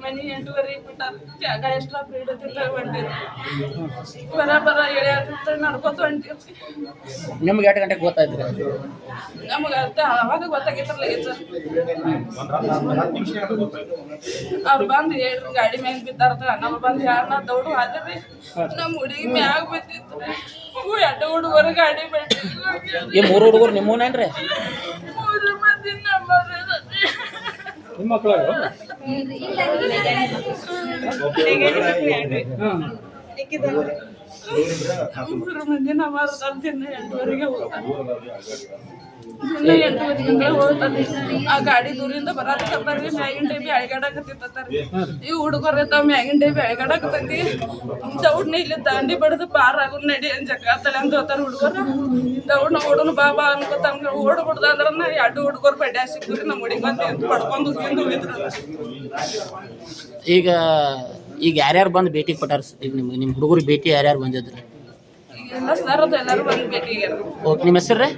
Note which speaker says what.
Speaker 1: ಮನಿ ಎಂಟುವರೆ ಬಿಟ್ಟಾರ ಜಾಗ ತಿಂತ ಹೊಂಟಿರಿ ಬರ ಬರ ಎಳೆಯತ್ತ ನಡ್ಕೊತ ಹೊಂಟಿರಿ
Speaker 2: ನಿಮ್ಗೆ ಎರಡು ಗಂಟೆಗೆ ಗೊತ್ತಾಯ್ತು
Speaker 1: ನಮ್ಗೆ ಅರ್ಥ ಅವಾಗ ಗೊತ್ತಾಗೈತ್ರಲ್ಲ ಸರ್ ಅವ್ರು ಬಂದು ಹೇಳ್ರಿ ಗಾಡಿ ಮ್ಯಾಗ ಬಿದ್ದಾರ ನಮ್ಗೆ ಬಂದು ಯಾರನ್ನ ದೌಡು ಹಾದ್ರಿ ನಮ್ಮ ಹುಡುಗಿ ಮ್ಯಾಗ ಬಿದ್ದಿತ್ತು. ಎರಡು ಹುಡುಗರು ಗಾಡಿ ಬಿಟ್ಟು
Speaker 2: ಈ ಮೂರು ಹುಡುಗರು ನಿಮ್ಮನೇನ್ರಿ
Speaker 1: ಮೂರು ಮಂದಿ ನಮ್ಮವ್ರೆ
Speaker 3: ನಿಮ್ಮ ಮಕ್ಕಳು
Speaker 1: ಮೂರು ಮಂದಿ ನಾವು ದಿನ ಎಂಟುವರೆಗೆ ಹೋಗ್ತಾರೆ. ದಿನ ಎಂಟುವರೆಗಿಂದ ಹೋಗ್ತಾರೆ. ಆ ಗಾಡಿ ದೂರಿಂದ ಮ್ಯಾಗಿನ ಡೇಬಿ ಈ ಹುಡುಗರು ಇರ್ತಾವ ಮ್ಯಾಗಿನ ಡೇಬಿ ಅಳಿಗಾಡಕತ್ತೈತಿ ದೌಡ್ನ ಇಲ್ಲಿ ದಾಂಡಿ ಬಡ್ದು ಪಾರ್ ಆಗು ನಡಿ ಅಂತ ಹೋಗ್ತಾರ ಹುಡುಗರು. ದೌಡ್ನ ಓಡೋನು ಬಾ ಬಾ ಅನ್ಕೋತ ಓಡ್ಬಿಡ್ದ ನಾ ಎರಡು ಹುಡುಗರು ಬಡ್ಯಾ ಸಿಕ್ಕಿರಿ ನಮ್ಮ ಹುಡುಗಿ ಬಂದು ಪಡ್ಕೊಂಡು ಹಿಂದೆ
Speaker 2: ಈಗ ಈಗ ಯಾರ್ಯಾರು ಬಂದು ಭೇಟಿ ಕೊಟ್ಟಾರ ಈಗ ನಿಮ್ಮ ನಿಮ್ಮ ಹುಡುಗರು ಭೇಟಿ ಯಾರ್ಯಾರು ಬಂದಿದ್ರು? ಓಕೆ ನಿಮ್ಮ ಹೆಸರು ರೀ?